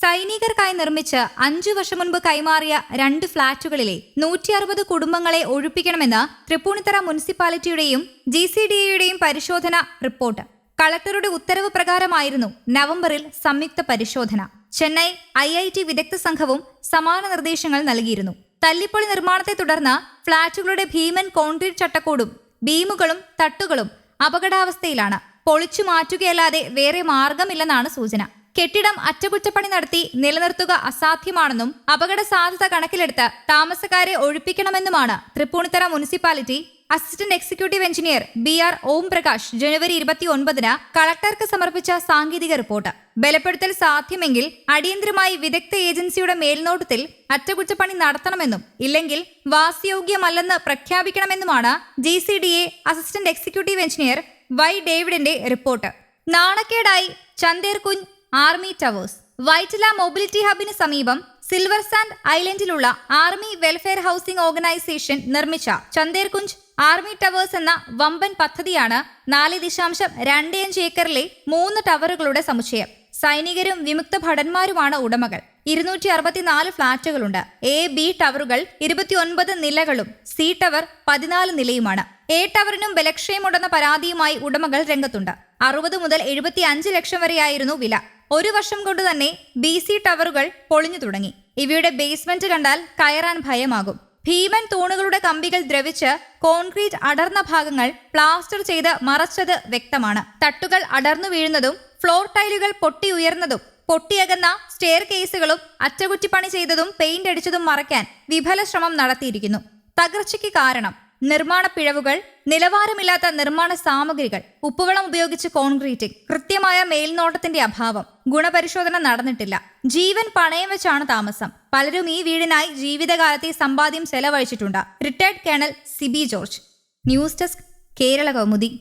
സൈനികർക്കായി നിർമ്മിച്ച് അഞ്ചു വർഷം മുൻപ് കൈമാറിയ രണ്ട് ഫ്ളാറ്റുകളിലെ നൂറ്റി അറുപത് കുടുംബങ്ങളെ ഒഴിപ്പിക്കണമെന്ന് തൃപ്പൂണിത്തറ മുനിസിപ്പാലിറ്റിയുടെയും ജി സി ഡി എയുടെയും പരിശോധന റിപ്പോർട്ട്. കളക്ടറുടെ ഉത്തരവ് പ്രകാരമായിരുന്നു നവംബറിൽ സംയുക്ത പരിശോധന. ചെന്നൈ ഐ ഐ ടി വിദഗ്ധ സംഘവും സമാന നിർദ്ദേശങ്ങൾ നൽകിയിരുന്നു. തല്ലിപ്പൊളി നിർമ്മാണത്തെ തുടർന്ന് ഫ്ളാറ്റുകളുടെ ഭീമൻ കോൺക്രീറ്റ് ചട്ടക്കൂടും ബീമുകളും തട്ടുകളും അപകടാവസ്ഥയിലാണ്. പൊളിച്ചു മാറ്റുകയല്ലാതെ വേറെ മാർഗമില്ലെന്നാണ് സൂചന. കെട്ടിടം അറ്റകുറ്റപ്പണി നടത്തി നിലനിർത്തുക അസാധ്യമാണെന്നും അപകട സാധ്യത കണക്കിലെടുത്ത് താമസക്കാരെ ഒഴിപ്പിക്കണമെന്നുമാണ് Tripunithura municipality assistant executive engineer B R Om Prakash ജനുവരി ഇരുപത്തി ഒൻപതിന് കളക്ടർക്ക് സമർപ്പിച്ച സാങ്കേതിക റിപ്പോർട്ട്. ബലപ്പെടുത്തൽ സാധ്യമെങ്കിൽ അടിയന്തരമായി വിദഗ്ധ ഏജൻസിയുടെ മേൽനോട്ടത്തിൽ അറ്റകുറ്റപ്പണി നടത്തണമെന്നും ഇല്ലെങ്കിൽ വാസയോഗ്യമല്ലെന്ന് പ്രഖ്യാപിക്കണമെന്നുമാണ് G C D A assistant executive engineer Y ഡേവിഡിന്റെ report. നാണക്കേടായി Chander Kunj army towers. Vyttila mobility ഹബിന് സമീപം സിൽവർ സാൻഡ് ഐലൻഡിലുള്ള ആർമി വെൽഫെയർ ഹൗസിംഗ് ഓർഗനൈസേഷൻ നിർമ്മിച്ച ചന്ദേർകുഞ്ച് ആർമി ടവേഴ്സ് എന്ന വമ്പൻ പദ്ധതിയാണ് നാല് ദശാംശം രണ്ട് അഞ്ച് ഏക്കറിലെ മൂന്ന് ടവറുകളുടെ സമുച്ചയം. സൈനികരും വിമുക്ത ഭടന്മാരുമാണ് ഉടമകൾ. ഇരുന്നൂറ്റി അറുപത്തിനാല് ഫ്ളാറ്റുകളുണ്ട്. എ ബി ടവറുകൾ ഇരുപത്തിയൊൻപത് നിലകളും സി ടവർ പതിനാല് നിലയുമാണ്. എ ടവറിനും ബലക്ഷയമുണ്ടെന്ന പരാതിയുമായി ഉടമകൾ രംഗത്തുണ്ട്. അറുപത് മുതൽ എഴുപത്തി അഞ്ച് ലക്ഷം വരെയായിരുന്നു വില. ഒരു വർഷം കൊണ്ട് തന്നെ ബി സി ടവറുകൾ പൊളിഞ്ഞു തുടങ്ങി. ഇവയുടെ ബേസ്മെന്റ് കണ്ടാൽ കയറാൻ ഭയമാകും. ഭീമൻ തൂണുകളുടെ കമ്പികൾ ദ്രവിച്ച് കോൺക്രീറ്റ് അടർന്ന ഭാഗങ്ങൾ പ്ലാസ്റ്റർ ചെയ്ത് മറച്ചത് വ്യക്തമാണ്. തട്ടുകൾ അടർന്നു വീഴുന്നതും ഫ്ലോർ ടൈലുകൾ പൊട്ടി ഉയർന്നതും പൊട്ടിയകന്ന സ്റ്റെയർ കേസുകളും അറ്റകുറ്റിപ്പണി ചെയ്തതും പെയിന്റ് അടിച്ചതും മറയ്ക്കാൻ വിഫല ശ്രമം നടത്തിയിരിക്കുന്നു. തകർച്ചയ്ക്ക് കാരണം നിർമ്മാണ പിഴവുകൾ നിലവാരമില്ലാത്ത നിർമ്മാണ സാമഗ്രികൾ ഉപ്പുവെള്ളം ഉപയോഗിച്ച് കോൺക്രീറ്റിംഗ് കൃത്യമായ മേൽനോട്ടത്തിന്റെ അഭാവം ഗുണപരിശോധന നടന്നിട്ടില്ല. ജീവൻ പണയം വെച്ചാണ് താമസം. പലരും ഈ വീടിനായി ജീവിതകാലത്തെ സമ്പാദ്യം ചെലവഴിച്ചിട്ടുണ്ട്. Retired colonel Siby George. News desk Kerala Kaumudi.